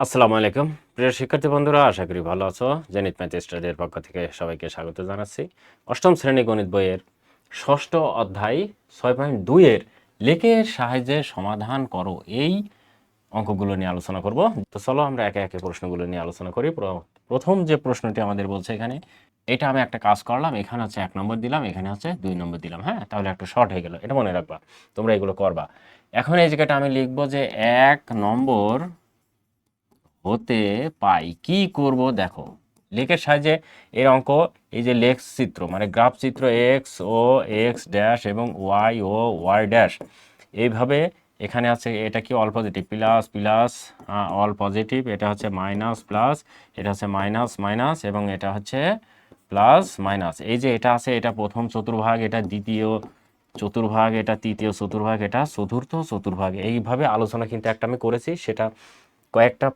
আসসালামু আলাইকুম। প্রিয় শিক্ষার্থী বন্ধুরা, আশা করি ভালো আছো। জেনিত ম্যাথ স্টাডির পক্ষ থেকে সবাইকে স্বাগত জানাচ্ছি। অষ্টম শ্রেণি গণিত বইয়ের ষষ্ঠ অধ্যায় ছয় পয়েন্ট দুইয়ের লেখের সাহায্যে সমাধান করো এই অঙ্কগুলো নিয়ে আলোচনা করব। তো চলো আমরা একে একে প্রশ্নগুলো নিয়ে আলোচনা করি। প্র- প্রথম যে প্রশ্নটি আমাদের বলছে এখানে, এটা আমি একটা কাজ করলাম, এখানে হচ্ছে এক নম্বর দিলাম, এখানে হচ্ছে দুই নম্বর দিলাম হ্যাঁ? তাহলে একটা শর্ট হয়ে গেল, এটা মনে রাখবা, তোমরা এগুলো করবা। এখন এই জায়গাটা আমি লিখব যে এক নম্বর হতে পাই। কি করব? দেখো, লেখের সাহায্যে এর অঙ্ক, এই যে লেখ চিত্র মানে গ্রাফ চিত্র এক্স ও এক্স ড্যাশ এবং ওয়াই ও ওয়াই ড্যাশ এইভাবে এখানে আছে, এটা কি all positive plus plus all positive এটা হচ্ছে মাইনাস প্লাস এটা হচ্ছে মাইনাস মাইনাস এবং এটা হচ্ছে প্লাস মাইনাস এই যে এটা আছে, এটা প্রথম চতুর্ভাগ, এটা দ্বিতীয় চতুর্ভাগ, এটা তৃতীয় চতুর্ভাগ, এটা চতুর্থ চতুর্ভাগ। এইভাবে আলোচনা কিন্তু একটা আমি করেছি, সেটা কয়েকটা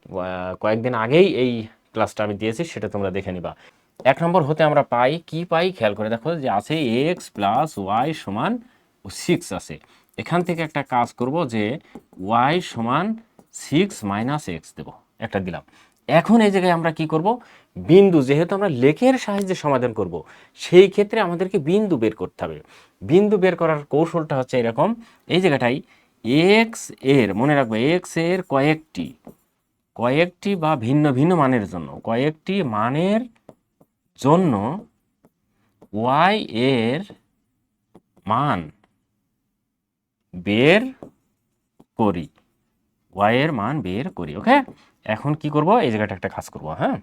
কয়েকদিন আগেই এই ক্লাসটা আমি দিয়েছি, সেটা তোমরা দেখে নিবা। এক নম্বর হতে আমরা পাই, কি পাই? খেয়াল করে দেখো যে আছে এক্স প্লাস ওয়াই সমান সিক্স আছে। এখান থেকে একটা কাজ করব যে ওয়াই সমান সিক্স মাইনাস এক্স দেবো, একটা দিলাম। এখন এই জায়গায় আমরা কি করব? বিন্দু, যেহেতু আমরা লেখের সাহায্যে সমাধান করব, সেই ক্ষেত্রে আমাদেরকে বিন্দু বের করতে হবে। বিন্দু বের করার কৌশলটা হচ্ছে এরকম, এই জায়গাটাই এক্সের, মনে রাখবে এক্সের কয়েকটি কয়েকটি বা ভিন্ন ভিন্ন মানের জন্য, কয়েকটি মানের জন্য ওয়াই এর মান বের করি। ওয়াই এর মান বের করি ওকে এখন কি করব? এই জায়গাটা একটা কাজ করব হ্যাঁ?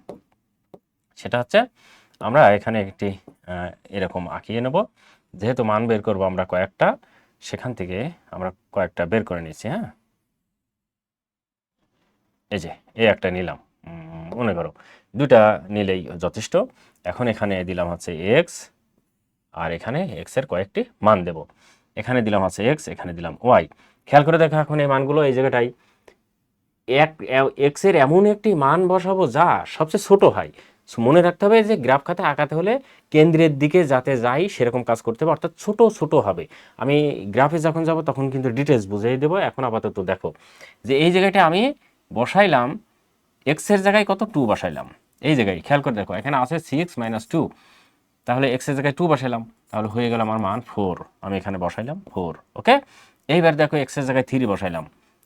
সেটা হচ্ছে আমরা এখানে একটি এরকম আঁকিয়ে নেব। যেহেতু মান বের করব আমরা কয়েকটা, সেখান থেকে আমরা কয়েকটা বের করে নিচ্ছি হ্যাঁ? এই যে, এই একটা নিলাম। মনে করো দুটা নিলেই যথেষ্ট। এখন এখানে দিলাম হচ্ছে এক্স আর এখানে এক্সের কয়েকটি মান দেব। এখানে দিলাম হচ্ছে এক্স এখানে দিলাম ওয়াই খেয়াল করে দেখো এখন এই মানগুলো এই জায়গাটাই এক এক্সের এমন একটি মান বসাবো যা সবচেয়ে ছোট হয়। মনে রাখতে হবে যে গ্রাফ খাতে আঁকাতে হলে কেন্দ্রের দিকে যাতে যাই সেরকম কাজ করতে হবে, অর্থাৎ ছোট ছোট হবে। আমি গ্রাফে যখন যাব তখন কিন্তু ডিটেলস বুঝিয়ে দেবো। এখন আপাতত দেখো যে এই জায়গাটা আমি বসাইলাম এক্সের জায়গায় কত? টু বসাইলাম। এই জায়গায়, খেয়াল করে দেখো, এখানে আছে সিক্স মাইনাস টু তাহলে এক্সের জায়গায় টু বসাইলাম, তাহলে হয়ে গেল আমার মান ফোর আমি এখানে বসাইলাম ফোর ওকে এইবার দেখো এক্সের জায়গায় থ্রি বসাইলাম।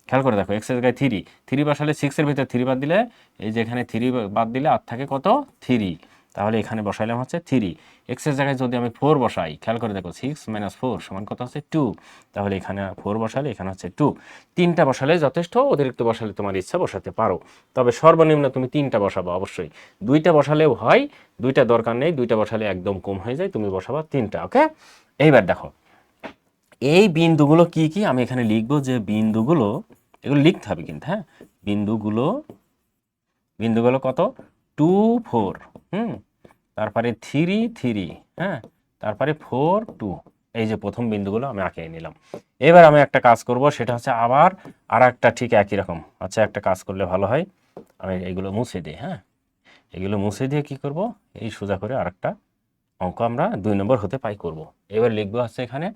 খেয়াল করে দেখো এক্সের জায়গায় থ্রি থ্রি বসালে সিক্সের ভিতরে থ্রি বাদ দিলে, এই যে এখানে থ্রি বাদ দিলে আর থাকে কত? থ্রি তাহলে এখানে বসাইলাম হচ্ছে থ্রি এক্সের জায়গায় যদি আমি ফোর বসাই, খেয়াল করে দেখো সিক্স মাইনাস ফোর সমান কত হচ্ছে টু তাহলে এখানে ফোর বসালে এখানে হচ্ছে টু তিনটা বসালে যথেষ্ট, অতিরিক্ত বসালে তোমার ইচ্ছা বসাতে পারো। তবে সর্বনিম্ন তুমি তিনটা বসাবো অবশ্যই। দুইটা বসালেও হয়, দুইটা দরকার নেই, দুইটা বসালে একদম কম হয়ে যায়, তুমি বসাবা তিনটা ওকে এইবার দেখো, এই বিন্দুগুলো কি কি? আমি এখানে লিখব যে বিন্দুগুলো, এগুলো লিখতে হবে কিন্তু হ্যাঁ? বিন্দুগুলো বিন্দুগুলো কত? টু ফোর হুম? তারপরে থ্রি থ্রি হ্যাঁ? তারপরে ফোর টু এই যে প্রথম বিন্দুগুলো আমি আঁকিয়ে নিলাম। এবার আমি একটা কাজ করব, সেটা হচ্ছে আবার আর একটা ঠিক একই রকম। আচ্ছা একটা কাজ করলে ভালো হয়। আমি এগুলো মুছে দিই হ্যাঁ? এগুলো মুছে দিয়ে কি করব? এই সোজা করে আরেকটা অঙ্ক আমরা দুই নম্বর হতে পাই করব। এবার লিখব হচ্ছে এখানে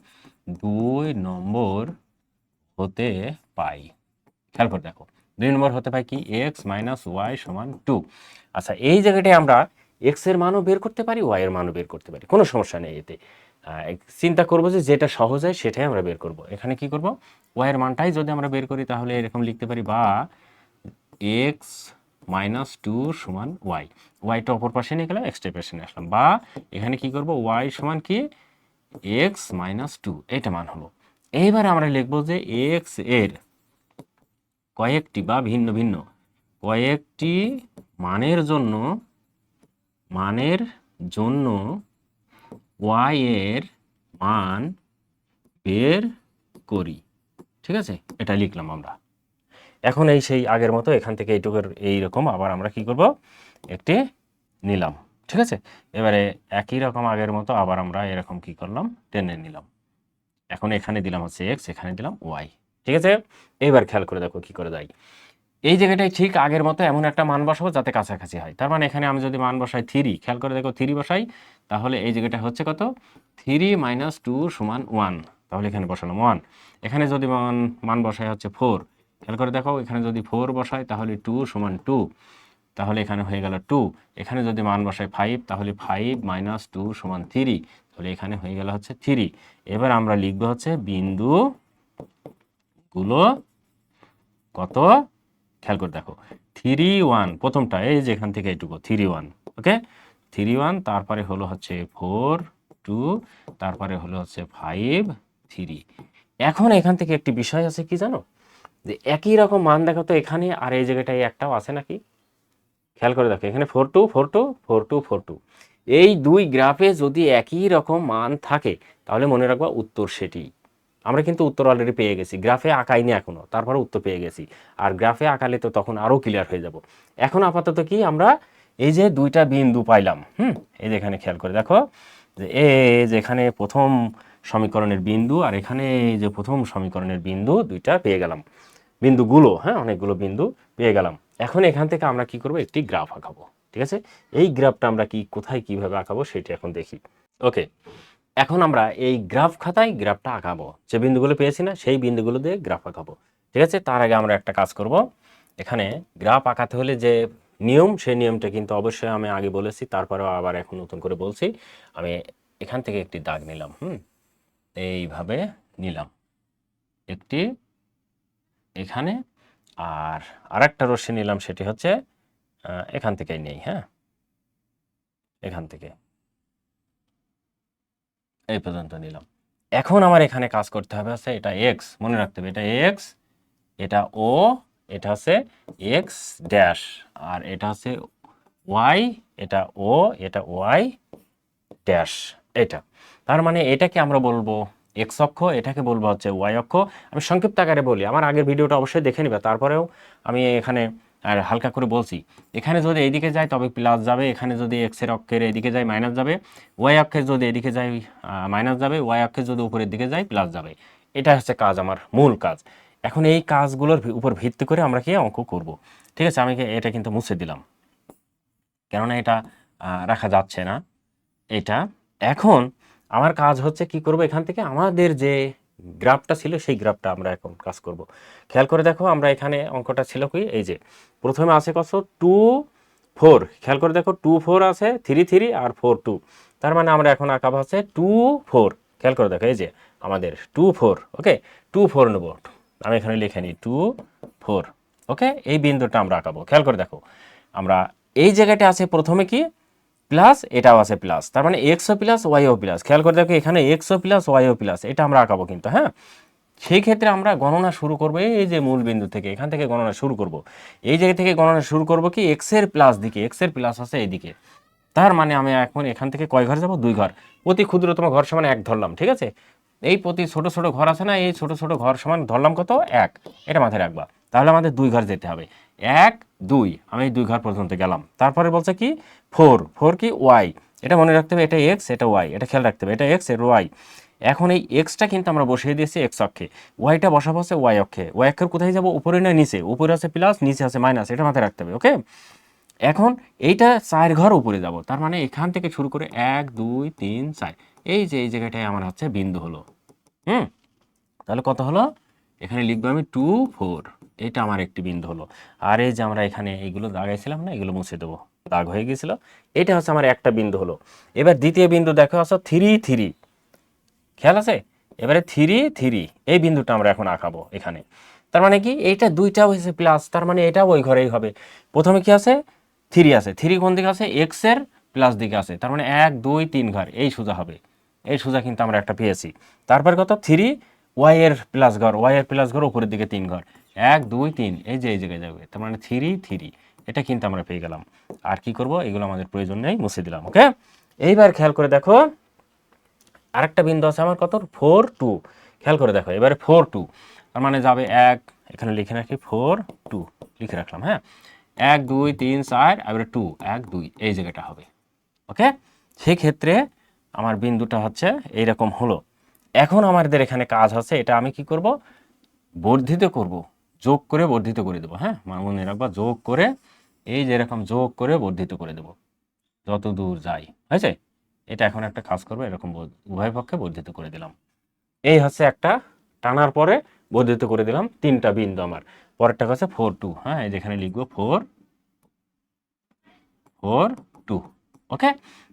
দুই নম্বর হতে পাই। খেয়াল করে দেখো। দুই নম্বর হতে পারে কি? এক্স মাইনাস ওয়াই সমান টু আচ্ছা এই জায়গাটায় আমরা এক্সের মানও বের করতে পারি ওয়াই এর মানও বের করতে পারি। কোনো সমস্যা নেই এতে। চিন্তা করব যে যেটা সহজ হয় সেটাই আমরা বের করব। এখানে কি করব? ওয়াই এর মানটাই যদি আমরা বের করি তাহলে এরকম লিখতে পারি বা এক্স মাইনাস টু সমান ওয়াই ওয়াইটা অপর পাশে নিয়ে গেলাম এক্সট্রা পাশে নিয়ে আসলাম। বা এখানে কি করব? ওয়াই সমান কি? এক্স মাইনাস টু এটা মান হলো। এইবার আমরা লিখব যে এক্সের কয়েকটি বা ভিন্ন ভিন্ন। কয়েকটি মানের জন্য মানের জন্য ওয়াই এর মান বের করি। ঠিক আছে? এটা লিখলাম আমরা। এখন এই সেই আগের মতো এখান থেকে এইটুকুর এইরকম আবার আমরা কি করব? একটি নিলাম। ঠিক আছে? এবারে একই রকম আগের মতো আবার আমরা এরকম কি করলাম? টেনে নিলাম। এখন এখানে দিলাম হচ্ছে এক্স এখানে দিলাম ওয়াই ঠিক আছে? এইবার খেয়াল করে দেখো কি করে দেয়। এই জায়গাটায় ঠিক আগের মতো এমন একটা মান বসাবো যাতে কাছাকাছি হয়। তার মানে এখানে আমি যদি মান বসাই থ্রি খেয়াল করে দেখো থ্রি বসাই, তাহলে এই জায়গাটা হচ্ছে কত? থ্রি মাইনাস টু সমান ওয়ান তাহলে এখানে বসালাম ওয়ান এখানে যদি মান মান বসাই হচ্ছে ফোর খেয়াল করে দেখো, এখানে যদি ফোর বসাই, তাহলে টু সমান টু তাহলে এখানে হয়ে গেল টু এখানে যদি মান বসাই ফাইভ তাহলে ফাইভ মাইনাস টু সমান থ্রি তাহলে এখানে হয়ে গেল হচ্ছে থ্রি এবার আমরা লিখব হচ্ছে বিন্দু গুলো কত? খেয়াল করে দেখো। থ্রি ওয়ান প্রথমটা, এই যে এখান থেকে এইটুকু three one okay three one তারপরে হলো হচ্ছে ফোর টু তারপরে হলো হচ্ছে ফাইভ থ্রি এখন এখান থেকে একটি বিষয় আছে কি জানো? যে একই রকম মান দেখো তো এখানে, আর এই জায়গাটায় একটাও আছে নাকি? খেয়াল করে দেখো, এখানে four two four two four two four two এই দুই গ্রাফে যদি একই রকম মান থাকে, তাহলে মনে রাখবা উত্তর সেটি। আমরা কিন্তু উত্তর অলরেডি পেয়ে গেছি। গ্রাফে আঁকাইনি এখনও, তারপরে উত্তর পেয়ে গেছি। আর গ্রাফে আঁকালে তো তখন আরও ক্লিয়ার হয়ে যাব। এখন আপাতত কি আমরা এই যে দুইটা বিন্দু পাইলাম, হুম? এই যে এখানে খেয়াল করে দেখো যে এ যে এখানে প্রথম সমীকরণের বিন্দু আর এখানে এই যে প্রথম সমীকরণের বিন্দু, দুইটা পেয়ে গেলাম। বিন্দুগুলো হ্যাঁ অনেকগুলো বিন্দু পেয়ে গেলাম। এখন এখান থেকে আমরা কি করব? একটি গ্রাফ আঁকাবো, ঠিক আছে? এই গ্রাফটা আমরা কি, কোথায় কীভাবে আঁকাবো সেটা এখন দেখি। ওকে এখন আমরা এই গ্রাফ খাতায় গ্রাফটা আঁকাবো। যে বিন্দুগুলো পেয়েছি না, সেই বিন্দুগুলো দিয়ে গ্রাফ আঁকাবো। ঠিক আছে? তার আগে আমরা একটা কাজ করব। এখানে গ্রাফ আঁকাতে হলে যে নিয়ম, সেই নিয়মটা কিন্তু অবশ্যই আমি আগে বলেছি, তারপরেও আবার এখন নতুন করে বলছি। আমি এখান থেকে একটি দাগ নিলাম, হুম? এইভাবে নিলাম। একটি এখানে আর আরেকটা রশ্মি নিলাম, সেটি হচ্ছে এখান থেকেই নেই হ্যাঁ? এখান থেকে। এই পর্যন্ত নিলাম। এখন আমার এখানে কাজ করতে হবে আছে এটা এক্স মনে রাখতে হবে এটা এক্স এটা ও এটা হচ্ছে এক্স ড্যাশ আর এটা হচ্ছে ওয়াই এটা ও এটা ওয়াই ড্যাশ এটা তার মানে এটাকে আমরা বলব এক্স অক্ষ, এটাকে বলব হচ্ছে ওয়াই অক্ষ। আমি সংক্ষিপ্ত আকারে বলি, আমার আগের ভিডিওটা অবশ্যই দেখে নিবে, তারপরেও আমি এখানে আর হালকা করে বলছি, এখানে যদি এইদিকে যায় তবে প্লাস যাবে, এখানে যদি এক্সের অক্ষের এদিকে যায় মাইনাস যাবে ওয়াই অক্ষের যদি এদিকে যায় মাইনাস যাবে ওয়াই অক্ষের যদি উপরের দিকে যায় প্লাস যাবে। এটা হচ্ছে কাজ, আমার মূল কাজ। এখন এই কাজগুলোর উপর ভিত্তি করে আমরা কি অঙ্ক করব? ঠিক আছে, আমি এটা কিন্তু মুছে দিলাম। কেননা এটা রাখা যাচ্ছে না। এটা, এখন আমার কাজ হচ্ছে কি করব এখান থেকে আমাদের যে গ্রাফটা ছিল, সেই গ্রাফটা আমরা এখন কাজ করব। খেয়াল করে দেখো, আমরা এখানে অঙ্কটা ছিল কি? এই যে, প্রথমে আছে কত? Two four. খেয়াল করে দেখো, টু ফোর আছে, থ্রি থ্রি আর ফোর টু। তার মানে আমরা এখন আঁকাবো আছে টু ফোর। খেয়াল করে দেখো, এই যে, আমাদের two four, okay? Two four নেব। আমি এখানে লিখে নিই, টু ফোর, ওকে? এই বিন্দুটা আমরা আঁকাবো। খেয়াল করে দেখো, আমরা এই জায়গাটা আছে প্রথমে কি? প্লাস এটাও আছে প্লাস তার মানে এক্সও প্লাস ওয়াইও প্লাস খেয়াল করে দেখো এখানে এক্সও প্লাস ওয়াইও প্লাস এটা আমরা আঁকাবো কিন্তু হ্যাঁ? সেই ক্ষেত্রে আমরা গণনা শুরু করব, এই যে মূল বিন্দু থেকে, এখান থেকে গণনা শুরু করব। এই জায়গা থেকে গণনা শুরু করব কি এক্সের প্লাস দিকে এক্সের প্লাস আছে এইদিকে তার মানে আমি এখন এখান থেকে কয় ঘর যাব? দুই ঘর। প্রতি ক্ষুদ্রতম ঘর সমান এক ধরলাম, ঠিক আছে? এই প্রতি ছোট ছোট ঘর আছে না, এই ছোট ছোট ঘর সমান ধরলাম কত? এক। এটা মাথায় রাখবা। তাহলে আমাদের দুই ঘর যেতে হবে। এক, দুই। আমি দুই ঘর পর্যন্ত গেলাম। তারপরে বলছে কি ফোর ফোর কি ওয়াই? এটা মনে রাখতে হবে এটা এক্স, এটা ওয়াই, এটা খেয়াল রাখতে হবে, এটা এক্সের ওয়াই। এখন এই এক্সটা কিন্তু আমরা বসিয়ে দিয়েছি এক্স অক্ষে। ওয়াইটা বসাবো হচ্ছে ওয়াই অক্ষে। ওয়াই অক্ষের কোথায় যাব? উপরে না নিচে? উপরে আছে প্লাস, নিচে আছে মাইনাস, এটা মাথায় রাখতে হবে, ওকে? এখন এইটা চার ঘর উপরে যাব, তার মানে এখান থেকে শুরু করে এক, দুই, তিন, চার। এই যে, এই জায়গাটায় আমার হচ্ছে বিন্দু হলো। হুম? তাহলে কত হলো? এখানে লিখব আমি টু ফোর। এটা আমার একটি বিন্দু হলো। আর এই যে আমরা এখানে এইগুলো দাগাইছিলাম না, এগুলো মুছে দেবো। দাগ হয়ে গেছিল। এটা হচ্ছে আমার একটা বিন্দু হলো। এবার দ্বিতীয় বিন্দু দেখো, আছে থ্রি থ্রি। খেয়াল আছে? এবারে থ্রি থ্রি, এই বিন্দুটা আমরা এখন আঁকাবো এখানে। তার মানে কি? এইটা দুইটা হয়েছে প্লাস তার মানে এটা ওই ঘরেই হবে। প্রথমে কি আছে? থ্রি আছে। থ্রি কোন দিকে আছে? এক্সের প্লাস দিকে আছে। তার মানে এক, দুই, তিন ঘর। এই সোজা হবে। এই সোজা কিন্তু আমরা একটা পেয়েছি। তারপর কত? থ্রি ওয়াই এর প্লাস ঘর ওয়াই এর প্লাস ঘর উপরের দিকে তিন ঘর। এক, দুই, তিন, এই যে, এই জায়গায় যাবে। তার মানে থ্রি থ্রি এটা কিন্তু আমরা পেয়ে গেলাম। আর কি করব? এগুলো আমাদের প্রয়োজন নেই, মুছে দিলাম ওকে এইবার খেয়াল করে দেখো, আরেকটা বিন্দু আছে আমার কত? ফোর টু খেয়াল করে দেখো, এবারে ফোর টু তার মানে যাবে এক, এখানে লিখে রাখি ফোর টু লিখে রাখলাম হ্যাঁ? এক, দুই, তিন, চার, এবারে টু এক, দুই, এই জায়গাটা হবে ওকে সেক্ষেত্রে আমার বিন্দুটা হচ্ছে এইরকম হলো। এখন আমাদের এখানে কাজ আছে, এটা আমি কি করব? বর্ধিত করব। যোগ করে বর্ধিত করে দেবো হ্যাঁ? মনে রাখবা যোগ করে, এই যে এরকম যোগ করে বর্ধিত করে দেবো। যত দূর যাই, হয়েছে? এটা এখন একটা কাজ করব, এরকম উভয় পক্ষে বর্ধিত করে দিলাম। এই হচ্ছে একটা, টানার পরে বর্ধিত করে দিলাম তিনটা বিন্দু আমার। পরেরটা হচ্ছে ফোর টু হ্যাঁ? যেখানে লিখব ফোর ফোর টু ওকে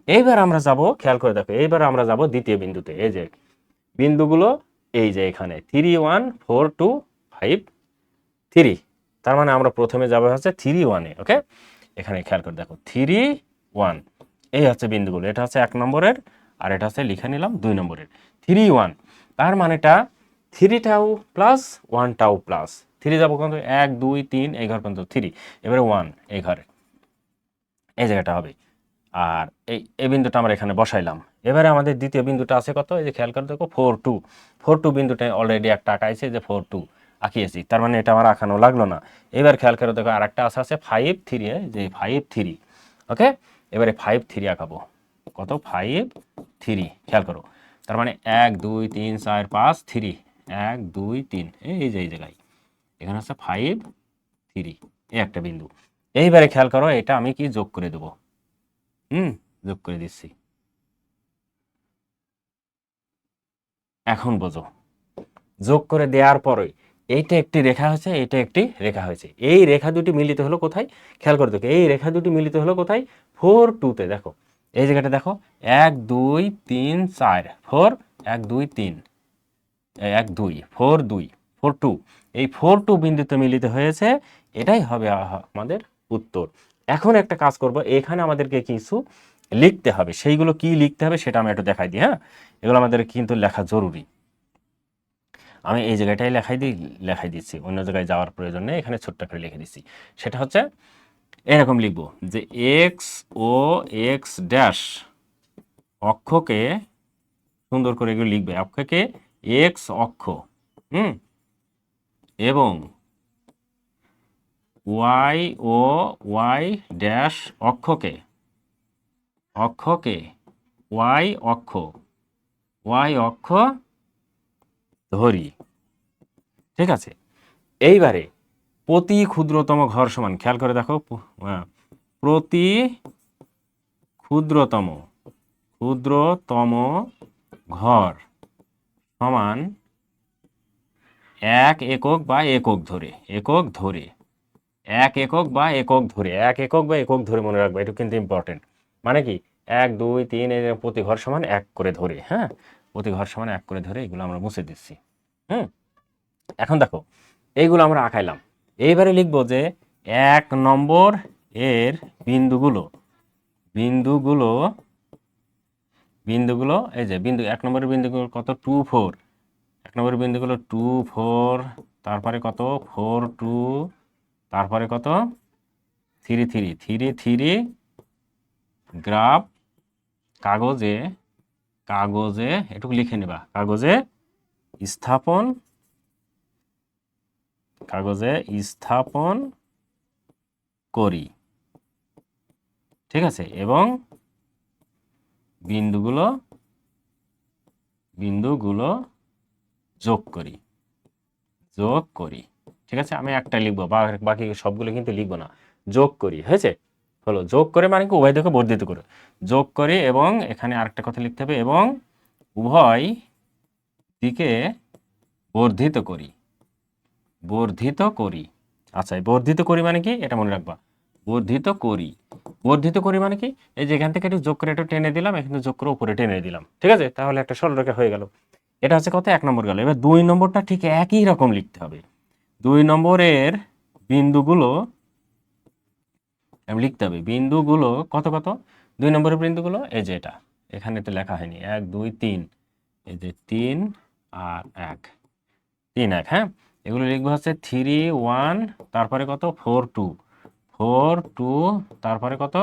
এইবার আমরা যাব, খেয়াল করে দেখো, এইবার আমরা যাব দ্বিতীয় বিন্দুতে, এই যে বিন্দুগুলো এই যে এখানে three one four two five three তার মানে আমরা প্রথমে যাব হচ্ছে থ্রি ওয়ানে ওকে এখানে খেয়াল করে দেখো থ্রি ওয়ান এই হচ্ছে বিন্দুগুলো, এটা হচ্ছে এক নম্বরের আর এটা হচ্ছে লিখে নিলাম দুই নম্বরের। থ্রি ওয়ান তার মানেটা থ্রি টাউ প্লাস ওয়ান টাউ প্লাস থ্রি যাব কিন্তু এক, দুই, তিন, এই ঘর পর্যন্ত থ্রি এবারে ওয়ান এই ঘরে। এই জায়গাটা হবে। আর এই এই বিন্দুটা আমরা এখানে বসাইলাম। এবারে আমাদের দ্বিতীয় বিন্দুটা আছে কত? এই যে খেয়াল করে দেখো ফোর টু ফোর টু বিন্দুটা অলরেডি একটা আঁকাইছে যে ফোর টু আঁকিয়েছি। তার মানে এটা আমার আঁকানো লাগল না। এবার খেয়াল করে দেখো আর একটা আছে আছে ফাইভ থ্রি যে ফাইভ থ্রি ওকে এবারে ফাইভ থ্রি আঁকাবো। কত? ফাইভ থ্রি খেয়াল করো। তার মানে এক, দুই, তিন, চার, পাঁচ থ্রি এক, দুই, তিন। এই যে, এই জায়গায়। এখানে হচ্ছে ফাইভ থ্রি এই একটা বিন্দু। এইবারে খেয়াল করো, এটা আমি কি যোগ করে দেবো? হুম? যোগ করে দিচ্ছি। এখন বোঝো। যোগ করে দেওয়ার পরে এইটা একটি রেখা হয়েছে এটা একটি রেখা হয়েছে। এই রেখা দুটি মিলিত হলো কোথায়? খেয়াল করে দেখো, এই রেখা দুটি মিলিত হলো কোথায়? ফোর টুতে দেখো। এই জায়গাটা দেখো, এক, দুই, তিন, চার ফোর এক, দুই, তিন এক, দুই ফোর দুই ফোর টু এই ফোর টু বিন্দুতে মিলিত হয়েছে, এটাই হবে আমাদের উত্তর। এখন একটা কাজ করব, এখানে আমাদেরকে কিছু লিখতে হবে। সেইগুলো কি লিখতে হবে সেটা আমি একটু দেখাই দিই হ্যাঁ? এগুলো আমাদের কিন্তু লেখা জরুরি। আমি এই জায়গাটাই লেখাই দিই, লেখাই দিচ্ছি। অন্য জায়গায় যাওয়ার প্রয়োজন নেই, এখানে ছোট্ট করে লিখে দিচ্ছি। সেটা হচ্ছে এরকম লিখব যে এক্স ও এক্স ড্যাশ অক্ষকে সুন্দর করে এগুলো লিখবে। অক্ষকে এক্স অক্ষ, হুম? এবং ওয়াই ও ওয়াই ড্যাশ অক্ষকে অক্ষকে। ওয়াই অক্ষ। ওয়াই অক্ষ ধরি। ঠিক আছে? এইবারে প্রতি ক্ষুদ্রতম ঘর সমান, খেয়াল করে দেখো প্রতি ক্ষুদ্রতম ক্ষুদ্রতম ঘর সমান এক একক বা একক ধরে একক ধরে, এক একক বা একক ধরে, এক একক বা একক ধরে মনে রাখবে, এটা কিন্তু ইম্পর্টেন্ট মানে কি? এক, দুই, তিন প্রতি ঘর সমান এক করে ধরে হ্যাঁ? প্রতি ঘর সমান এক করে ধরে এগুলো আমরা মুছে দিচ্ছি, হুম? এখন দেখো, এইগুলো আমরা আঁকাইলাম। এইবারে লিখব যে এক নম্বর এর বিন্দুগুলো বিন্দুগুলো বিন্দুগুলো, এই যে বিন্দু, এক নম্বরের বিন্দুগুলো কত? টু ফোর এক নম্বরের বিন্দুগুলো টু ফোর তারপরে কত? ফোর টু তারপরে কত? Three three three three graph কাগজে কাগজে, এটুকু লিখে নেবা। কাগজে স্থাপন কাগজে স্থাপন করি। ঠিক আছে? এবং বিন্দুগুলো বিন্দুগুলো যোগ করি। যোগ করি। ঠিক আছে? আমি একটা লিখব বাকি সবগুলো কিন্তু লিখব না। যোগ করি, হয়েছে? হলো যোগ করে মানে কি উভয় দিকে বর্ধিত করে। যোগ করে এবং এখানে আরেকটা কথা লিখতে হবে, এবং উভয় দিকে বর্ধিত করি। বর্ধিত করি। আচ্ছা বর্ধিত করি মানে কি? এটা মনে রাখবা। বর্ধিত করি। বর্ধিত করি মানে কি? এই যে এখান থেকে একটু যোগ করে একটু টেনে দিলাম, এখানে যোগ করে উপরে টেনে দিলাম। ঠিক আছে? তাহলে একটা সরলরেখা হয়ে গেল। এটা হচ্ছে কথা এক নম্বর গেল। এবার দুই নম্বরটা ঠিক একই রকম লিখতে হবে। দুই নম্বরের বিন্দুগুলো আমি লিখতে হবে, বিন্দুগুলো কত কত? দুই নম্বরের বিন্দুগুলো, এই যে এটা। এখানে তো লেখা হয়নি। এক, দুই, তিন। এই যে তিন আর এক। তিন, এক হ্যাঁ? এগুলো লিখব হচ্ছে থ্রি ওয়ান তারপরে কত? ফোর টু ফোর টু তারপরে কত?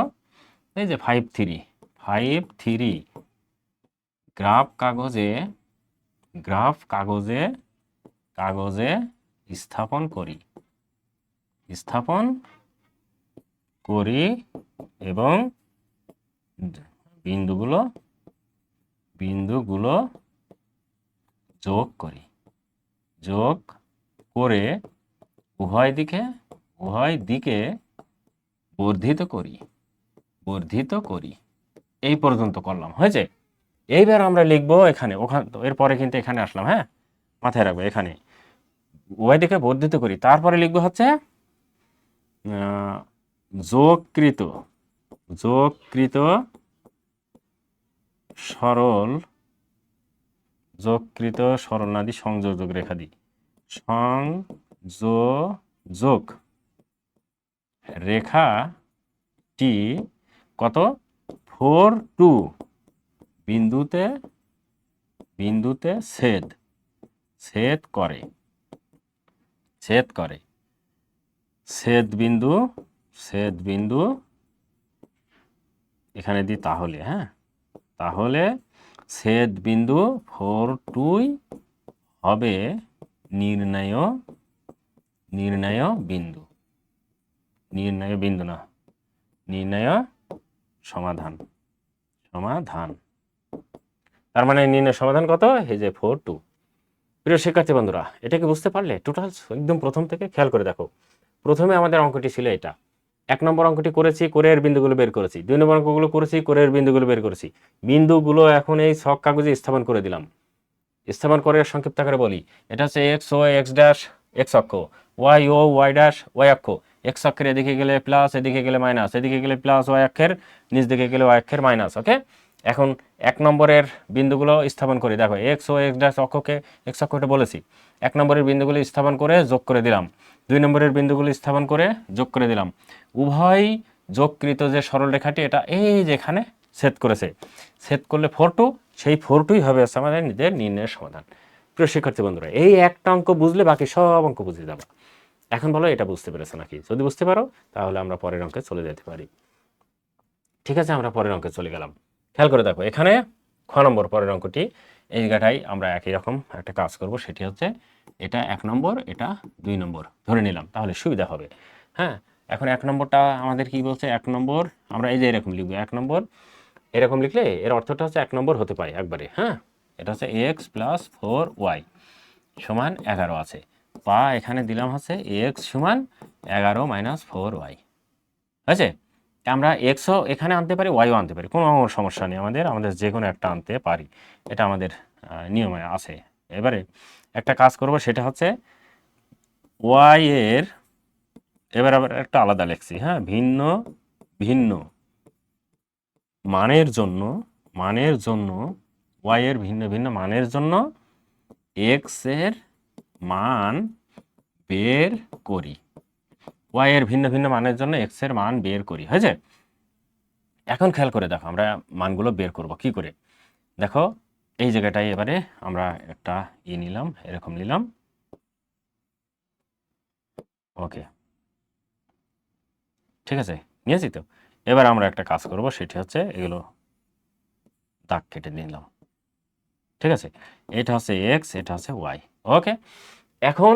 এই যে five three five three graph কাগজে গ্রাফ কাগজে কাগজে স্থাপন করি। স্থাপন করি এবং বিন্দুগুলো বিন্দুগুলো যোগ করি। যোগ করে উভয় দিকে উভয় দিকে বর্ধিত করি বর্ধিত করি। এই পর্যন্ত করলাম, হয়েছে? এইবার আমরা লিখব এখানে, ওখান, এরপরে কিন্তু এখানে আসলাম হ্যাঁ? মাথায় রাখব, এখানে। উভয় দিকে বর্ধিত করি, তারপরে লিখব হচ্ছে যোগকৃত যোগকৃত সরল যোগকৃত সরল নাদি সংযোজক রেখা দিই সংযোজক রেখাটি কত? Four two. বিন্দুতে বিন্দুতে ছেদ। ছেদ করে। ছেদ করে। ছেদ বিন্দু ছেদ বিন্দু এখানে দিই তাহলে হ্যাঁ? তাহলে ছেদ বিন্দু ফোর টুই হবে নির্ণয় নির্ণয় বিন্দু। নির্ণয় বিন্দু না, নির্ণয় সমাধান সমাধান। তার মানে নির্ণয় সমাধান কত? এই যে ফোর টু। প্রিয় শিক্ষার্থী বন্ধুরা এটাকে বুঝতে পারলে? টোটাল একদম প্রথম থেকে খেয়াল করে দেখো। প্রথমে আমাদের অঙ্কটি ছিল এটা। এক নম্বর অঙ্কটি করেছি করে এর বিন্দুগুলো বের করেছি। দুই নম্বর অঙ্কগুলো করেছি করে এর বিন্দুগুলো বের করেছি। বিন্দুগুলো এখন এই ছক কাগজে স্থাপন করে দিলাম। স্থাপন করে সংক্ষিপ্ত আকারে বলি। এটা হচ্ছে x O x dash x অক্ষ। Y O y dash y অক্ষ। এক্স অক্ষের এদিকে গেলে প্লাস এদিকে গেলে মাইনাস এদিকে গেলে প্লাস ওয়াই অক্ষের, নিচ দিকে গেলে ওয়াই অক্ষের মাইনাস ওকে এখন এক নম্বরের বিন্দুগুলো স্থাপন করি। দেখো এক্স ও এক্স ড্যাশ অক্ষকে এক্স অক্ষটা বলেছি। এক নম্বরের বিন্দুগুলো স্থাপন করে যোগ করে দিলাম। দুই নম্বরের বিন্দুগুলো স্থাপন করে যোগ করে দিলাম। উভয় যোগকৃত যে সরল রেখাটি, এটা এই যেখানে ছেদ করেছে। ছেদ করলে ফোর টু সেই ফোর টুই হবে আমাদের নিজের নির্ণয়ের সমাধান। প্রিয় শিক্ষার্থী বন্ধুরা, এই একটা অঙ্ক বুঝলে বাকি সব অঙ্ক বুঝে যাবে। এখন বলো, এটা বুঝতে পেরেছ নাকি? যদি বুঝতে পারো, তাহলে আমরা পরের অঙ্কে চলে যেতে পারি। ঠিক আছে, আমরা পরের অঙ্কে চলে গেলাম। খেয়াল করে দেখো, এখানে খ নম্বর পরের অঙ্কটি। এই জায়গাটাই আমরা একই রকম একটা কাজ করব, সেটি হচ্ছে এটা এক নম্বর, এটা দুই নম্বর। ধরে নিলাম, তাহলে সুবিধা হবে। হ্যাঁ এখন এক নম্বরটা আমাদের কি বলছে? এক নম্বর, আমরা এই যে এরকম লিখব, এক নম্বর। এরকম লিখলে এর অর্থটা হচ্ছে এক নম্বর হতে পারে একবারে হ্যাঁ? এটা হচ্ছে এক্স প্লাস ফোর ওয়াই সমান এগারো আছে। বা এখানে দিলাম হচ্ছে এক্স সমান এগারো মাইনাস ফোর ওয়াই হয়েছে? আমরা এক্সও এখানে আনতে পারি ওয়াইও আনতে পারি। কোনো সমস্যা নেই আমাদের আমাদের যে কোনো একটা আনতে পারি। এটা আমাদের নিয়মে আছে। এবারে একটা কাজ করব, সেটা হচ্ছে ওয়াই এর, এবার আবার একটা আলাদা লেখছি হ্যাঁ? ভিন্ন ভিন্ন মানের জন্য মানের জন্য ওয়াই এর ভিন্ন ভিন্ন মানের জন্য এক্সের মান বের করি। ওয়াই এর ভিন্ন ভিন্ন মানের জন্য এক্সের মান বের করি, হয়েছে? এখন খেয়াল করে দেখো, আমরা মানগুলো বের করব কি করে? দেখো, এই জায়গাটায় এবারে আমরা একটা ই নিলাম, এরকম নিলাম। ওকে। ঠিক আছে? নিয়েছি তো? এবার আমরা একটা কাজ করব, সেটি হচ্ছে এগুলো দাগ কেটে নিলাম। ঠিক আছে? এটা হচ্ছে এক্স এটা হচ্ছে ওয়াই ওকে? এখন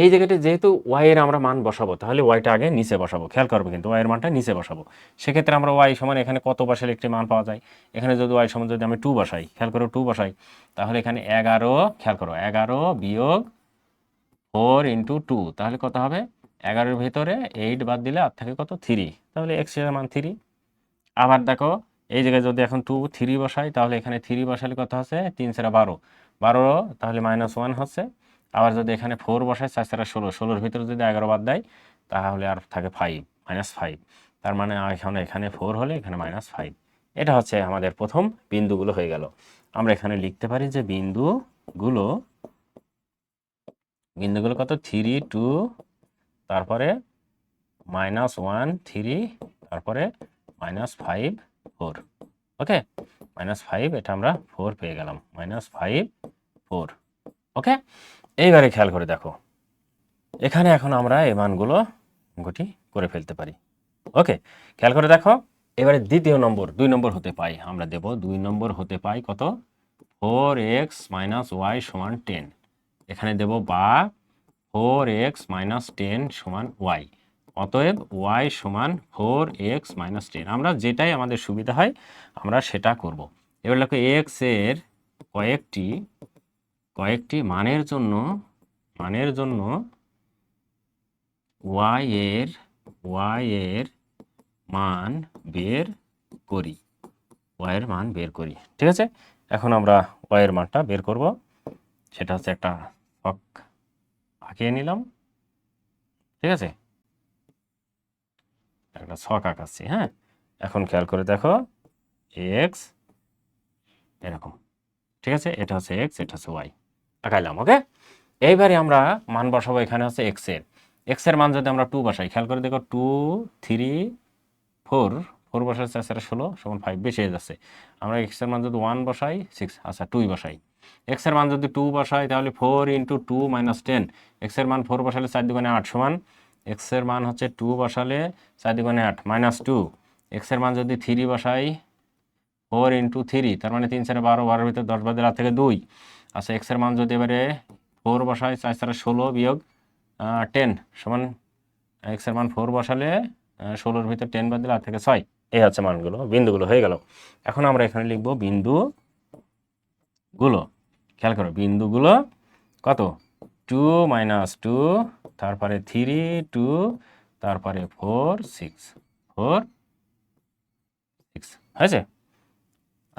এই জায়গাতে যেহেতু ওয়াই এর আমরা মান বসাবো, তাহলে ওয়াইটা আগে নিচে বসাবো। খেয়াল করবে কিন্তু ওয়াই এর মানটা নিচে বসাবো। সেক্ষেত্রে আমরা ওয়াই সমান এখানে কত বসালে একটি মান পাওয়া যায়? এখানে যদি ওয়াই সমান যদি আমি টু বসাই, খেয়াল করো টু বসাই, তাহলে এখানে এগারো, খেয়াল করো, এগারো বিয়োগ ফোর ইন্টু টু তাহলে কত হবে? এগারোর ভিতরে এইট বাদ দিলে আর থাকে কত? থ্রি তাহলে এক্সের মান থ্রি আবার দেখো, এই জায়গায় যদি এখন টু থ্রি বসাই, তাহলে এখানে থ্রি বসালে কত হচ্ছে তিন সেরা বারো। বারো তাহলে মাইনাস ওয়ান হচ্ছে। আবার যদি এখানে ফোর বসাই চার সেরা ষোলো, ষোলোর ভিতরে যদি এগারো বাদ দেয়, তাহলে আর থাকে ফাইভ মাইনাস ফাইভ তার মানে এখানে এখানে ফোর হলে এখানে মাইনাস ফাইভ এটা হচ্ছে আমাদের প্রথম বিন্দুগুলো হয়ে গেল। আমরা এখানে লিখতে পারি যে বিন্দুগুলো বিন্দুগুলো কত? থ্রি টু তারপরে মাইনাস ওয়ান থ্রি তারপরে minus five four okay minus five এটা আমরা ফোর পেয়ে গেলাম। মাইনাস ফাইভ ফোর ওকে এইবারে খেয়াল করে দেখো। এখানে এখন আমরা এই মানগুলো গুটি করে ফেলতে পারি। ওকে, খেয়াল করে দেখো। এবারে দ্বিতীয় নম্বর, দুই নম্বর হতে পাই। আমরা দেব দুই নম্বর হতে পাই কত? ফোর এক্স মাইনাস ওয়াই সমান টেন। এখানে দেব বা ফোর এক্স মাইনাস টেন সমান ওয়াই। অতএব ওয়াই সমান ফোর এক্স মাইনাস টেন। আমরা যেটাই আমাদের সুবিধা হয়, আমরা সেটা করব। এবার দেখো এক্সের কয়েকটি কয়েকটি মানের জন্য মানের জন্য ওয়াই এর ওয়াই এর মান বের করি। ওয়াই এর মান বের করি, ঠিক আছে? এখন আমরা ওয়াই এর মানটা বের করব। সেটা হচ্ছে একটা ছক আঁকিয়ে নিলাম, ঠিক আছে? একটা ছক আঁকাচ্ছি হ্যাঁ? এখন খেয়াল করে দেখো এক্স এরকম, ঠিক আছে? এটা হচ্ছে এক্স এটা হচ্ছে ওয়াই আঁকাইলাম ওকে এইবারে আমরা মান বসাবো এখানে হচ্ছে এক্সের। এক্সের মান যদি আমরা টু বসাই, খেয়াল করে দেখো টু থ্রি ফোর ফোর বসার চার চার ষোলো, সমান ফাইভ বেশি হয়ে যাচ্ছে। আমরা এক্সের মান যদি ওয়ান বসাই সিক্স আচ্ছা টুই বসাই। এক্সের মান যদি টু বসাই, তাহলে four into two minus ten এক্সের মান ফোর বসালে চার দুগুণে আট সমান। এক্সের মান হচ্ছে টু বসালে চার দুগুণে আট মাইনাস টু এক্সের মান যদি থ্রি বসাই ফোর ইন্টু থ্রি তার মানে তিন চারে বারো, বারোর ভিতরে দশ বাজে রাত থেকে দুই। আচ্ছা এক্সের মান যদি এবারে ফোর বসায় চার চারে ষোলো বিয়োগ টেন সমান এক্সের মান ফোর বসালে ষোলোর ভিতর টেন বাদ দিলে আট থেকে ছয়। এই হচ্ছে মানগুলো, বিন্দুগুলো হয়ে গেল। এখন আমরা এখানে লিখব বিন্দুগুলো। খেয়াল করো, বিন্দুগুলো কত? টু মাইনাস টু তারপরে থ্রি টু তারপরে ফোর সিক্স ফোর সিক্স হয়েছে?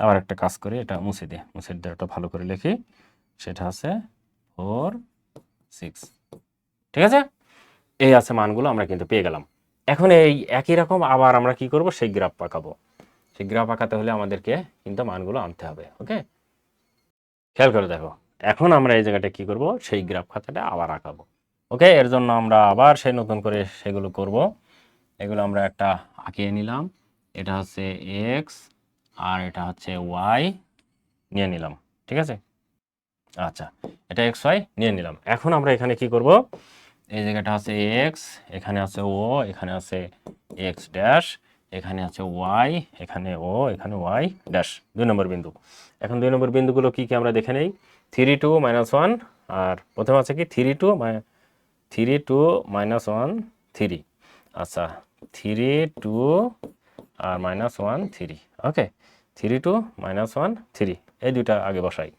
আবার একটা কাজ করি, এটা মুছে দিয়ে মুছে দিয়ে একটা ভালো করে লিখি। সেটা আছে ফোর, সিক্স। ঠিক আছে? এই আছে মানগুলো, আমরা কিন্তু পেয়ে গেলাম। এখন এই একই রকম আবার আমরা কি করব? সেই গ্রাফ পাকাবো। সেই গ্রাফ আঁকাতে হলে আমাদেরকে কিন্তু মানগুলো আনতে হবে, ওকে? খেয়াল করে দেখো, এখন আমরা এই জায়গাটা কি করব? সেই গ্রাফ খাতাটা আবার আঁকাবো, ওকে? এর জন্য আমরা আবার সেই নতুন করে সেগুলো করব। এগুলো আমরা একটা আঁকিয়ে নিলাম। এটা হচ্ছে এক্স আর এটা হচ্ছে ওয়াই, নিয়ে নিলাম। ঠিক আছে? আচ্ছা এটা এক্স ওয়াই নিয়ে নিলাম। এখন আমরা এখানে কি করব? এই জায়গাটা আছে এক্স এখানে আছে ও এখানে আছে এক্স ড্যাশ এখানে আছে ওয়াই এখানে ও এখানে ওয়াই ড্যাশ দুই নম্বর বিন্দু। এখন দুই নম্বর বিন্দুগুলো কি কি আমরা দেখে নেই? থ্রি টু মাইনাস ওয়ান আর প্রথমে আছে কি? Three two three two minus one three আচ্ছা থ্রি টু আর minus one three okay three two minus one three এই দুইটা আগে বসাই।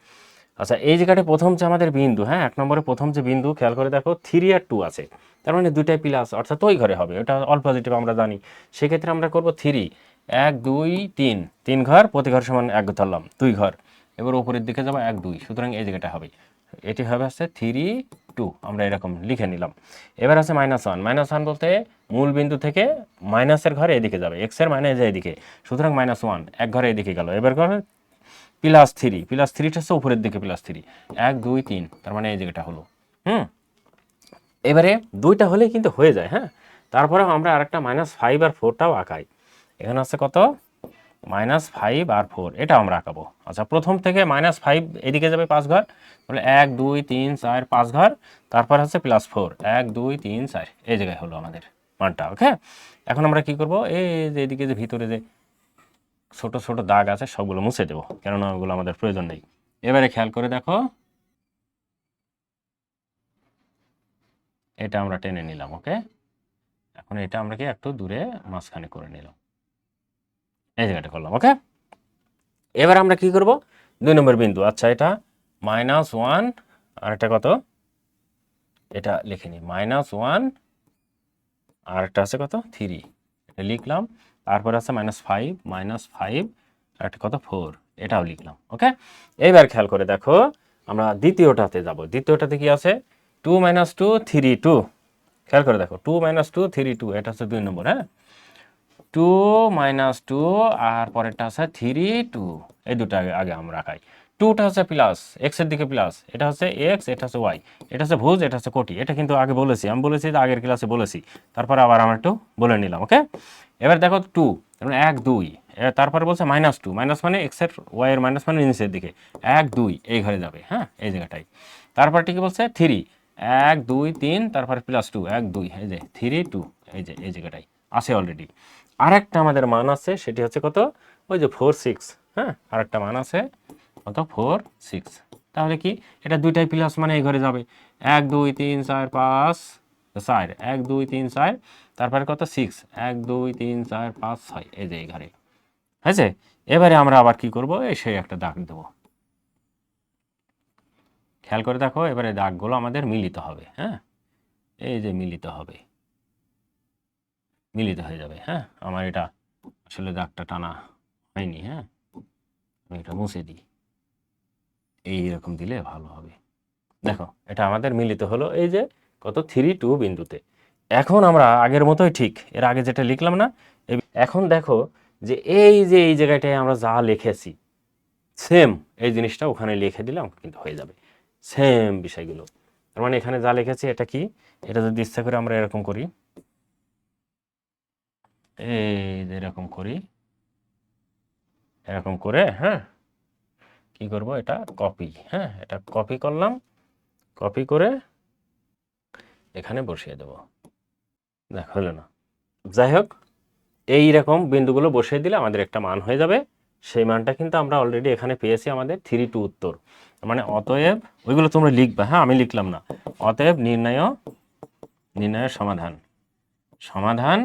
আচ্ছা এই জায়গাটা প্রথম যে আমাদের বিন্দু হ্যাঁ এক নম্বরে প্রথম যে বিন্দু, খেয়াল করে দেখো থ্রি আর টু আছে। তার মানে দুইটাই প্লাস অর্থাৎ ওই ঘরে হবে, ওটা অল পজিটিভ আমরা জানি। সেক্ষেত্রে আমরা করব থ্রি এক, দুই, তিন। তিন ঘর, প্রতি ঘর সমান এক ধরলাম, দুই ঘর। এবার উপরের দিকে যাব এক, দুই, সুতরাং এই জায়গাটা হবে। এটি হবে হচ্ছে থ্রি টু আমরা এরকম লিখে নিলাম। এবার আছে মাইনাস ওয়ান মাইনাস ওয়ান বলতে মূল বিন্দু থেকে মাইনাসের ঘরে এদিকে যাবে এক্সের মাইনাস এদিকে। সুতরাং মাইনাস ওয়ান এক ঘরে এদিকে গেল। এবার ঘরে প্লাস থ্রি, প্লাস থ্রিটা হচ্ছে উপরের দিকে প্লাস থ্রি। এক, দুই, তিন, তার মানে এই জায়গাটা হলো। হুম? এবারে দুইটা হলেই কিন্তু হয়ে যায় হ্যাঁ? তারপরে আমরা আরেকটা মাইনাস ফাইভ আর ফোরটাও আঁকাই। এখানে আছে কত? মাইনাস ফাইভ আর ফোর এটা আমরা আঁকাবো। আচ্ছা প্রথম থেকে মাইনাস ফাইভ এদিকে যাবে পাঁচ ঘর, তাহলে এক, দুই, তিন, চার, পাঁচ ঘর, তারপর হচ্ছে প্লাস ফোর এক, দুই, তিন, চার, এই জায়গায় হলো আমাদের মানটা ওকে এখন আমরা কি করব? এই যে এদিকে যে ভিতরে যে ছোট ছোট দাগ আছে, সবগুলো মুছে দেবো, কেননা ওগুলো আমাদের প্রয়োজন নেই। এবারে খেয়াল করে দেখো। এটা আমরা টেনে নিলাম, ওকে? এখন এটা আমরা কি একটু দূরে মাঝখানে করে নিলাম। এই জায়গাটা করলাম, ওকে? এবার আমরা কি করব? দুই নম্বর বিন্দু আচ্ছা এটা মাইনাস ওয়ান, আর এটা কত? এটা লিখে নিই, মাইনাস ওয়ান, আর একটা আছে কত? থ্রি, এটা লিখলাম। তারপর আছে মাইনাস ফাইভ মাইনাস ফাইভ একটা কত? ফোর এটাও লিখলাম ওকে এইবার খেয়াল করে দেখো, আমরা দ্বিতীয়টাতে যাব। দ্বিতীয়টাতে কি আছে? Two minus two three two খেয়াল করে দেখো two minus two three two এটা হচ্ছে দুই নম্বর হ্যাঁ? টু মাইনাস টু আর পরেরটা আছে থ্রি টু এই দুটো আগে আমরা রাখাই। টুটা হচ্ছে প্লাস এক্সের দিকে প্লাস, এটা হচ্ছে এক্স, এটা হচ্ছে ওয়াই, এটা হচ্ছে ভুজ, এটা হচ্ছে কোটি, এটা কিন্তু আগে বলেছি, আমি বলেছি আগের ক্লাসে বলেছি, তারপর আবার আমরা একটু বলে নিলাম ওকে এবার দেখো টু এক, দুই তারপরে বলছে মাইনাস টু মাইনাস মানে এক্সের ওয়াই এর মাইনাস মানে নিচের দিকে, এক, দুই, এই ঘরে যাবে হ্যাঁ এই জায়গাটাই তারপরটি কি বলছে? থ্রি এক, দুই, তিন, তারপরে প্লাস টু এক, দুই, এই যে থ্রি টু এই যে, এই জায়গাটাই আছে অলরেডি আরেকটা আমাদের মান আছে, সেটি হচ্ছে কত? ওই যে ফোর সিক্স হ্যাঁ আরেকটা মান আছে কত ফোর, সিক্স। তাহলে কি? এটা দুইটাই প্লাস মানে এই ঘরে যাবে। এক, দুই, তিন, চার, পাঁচ, চার। এক, দুই, তিন, চার। তারপরে কত? সিক্স এক, দুই, তিন, চার, পাঁচ, ছয়। এই যে এই ঘরে। হয়েছে? এবারে আমরা আবার কি করব? এই সেই একটা দাগ দেবো। খেয়াল করে দেখো, এবারে দাগগুলো আমাদের মিলিত হবে হ্যাঁ? এই যে মিলিত হবে। মিলিত হয়ে যাবে হ্যাঁ? আমার এটা আসলে দাগটা টানা হয়নি হ্যাঁ? আমি এটা মুছে দিই। এই রকম দিলে ভালো হবে। দেখো, এটা আমাদের মিলিত হলো এই যে কত থ্রি টু বিন্দুতে। এখন আমরা আগের মতোই ঠিক, এর আগে যেটা লিখলাম না এখন দেখো যে এই যে এই জায়গাটায় আমরা যা লিখেছি সেম এই জিনিসটা ওখানে লিখে দিলাম কিন্তু হয়ে যাবে। সেম বিষয়গুলো। তার মানে এখানে যা লিখেছি এটা কি? এটা যদি ইচ্ছা করে আমরা এরকম করি, এই যে এরকম করি, এরকম করে হ্যাঁ কি করব? এটা কপি হ্যাঁ? এটা কপি করলাম কপি করে এখানে বসিয়ে দেব। দেখ, হলো না। যাই হোক, এই রকম বিন্দুগুলো বসিয়ে দিলে আমাদের একটা মান হয়ে যাবে। সেই মানটা কিন্তু আমরা অলরেডি এখানে পেয়েছি আমাদের থ্রি টু উত্তর। মানে অতএব, ওইগুলো তোমরা লিখবে হ্যাঁ? আমি লিখলাম না। অতএব নির্ণয়, নির্ণয়ের সমাধান। সমাধান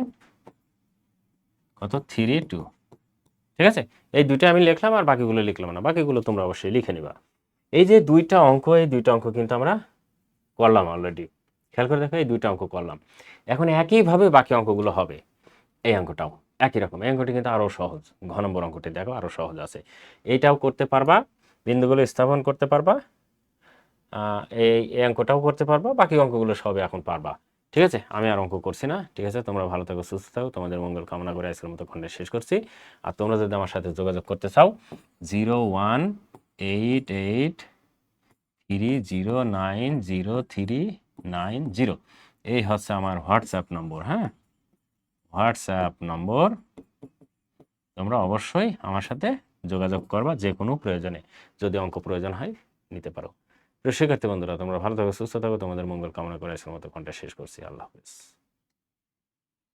কত? থ্রি টু ঠিক আছে? এই দুইটা আমি লিখলাম আর বাকিগুলো লিখলাম না। বাকিগুলো তোমরা অবশ্যই লিখে নিবা। এই যে দুইটা অঙ্ক, এই দুইটা অঙ্ক কিন্তু আমরা করলাম অলরেডি খেয়াল করে দেখো, এই দুইটা অঙ্ক করলাম। এখন একইভাবে বাকি অঙ্কগুলো হবে। এই অঙ্কটাও একই রকম। এই অঙ্কটি কিন্তু আরও সহজ। ঘ নম্বর অঙ্কটি দেখো আরও সহজ আছে। এইটাও করতে পারবা, বিন্দুগুলো স্থাপন করতে পারবা এই অঙ্কটাও করতে পারবা, বাকি অঙ্কগুলো সবে এখন পারবা। ঠিক আছে? আমি আর অঙ্ক করছি না, ঠিক আছে? তোমরা ভালো থাকো, সুস্থ থাকো। তোমাদের মঙ্গল কামনা করে আজকের মতো খণ্ডে শেষ করছি। আর তোমরা যদি আমার সাথে যোগাযোগ করতে চাও, zero one eight eight three zero nine zero three nine zero. এই হচ্ছে আমার হোয়াটসঅ্যাপ নম্বর হ্যাঁ? হোয়াটসঅ্যাপ নম্বর। তোমরা অবশ্যই আমার সাথে যোগাযোগ করবা, যে কোনো প্রয়োজনে। যদি অঙ্ক প্রয়োজন হয়, নিতে পারো। প্রিয় শিক্ষার্থী বন্ধুরা, তোমরা ভালো থাকো, সুস্থ থাকো। তোমাদের মঙ্গল কামনা করে আজকের মতো কন্ট্যাক্ট শেষ করছি। আল্লাহ হাফিজ।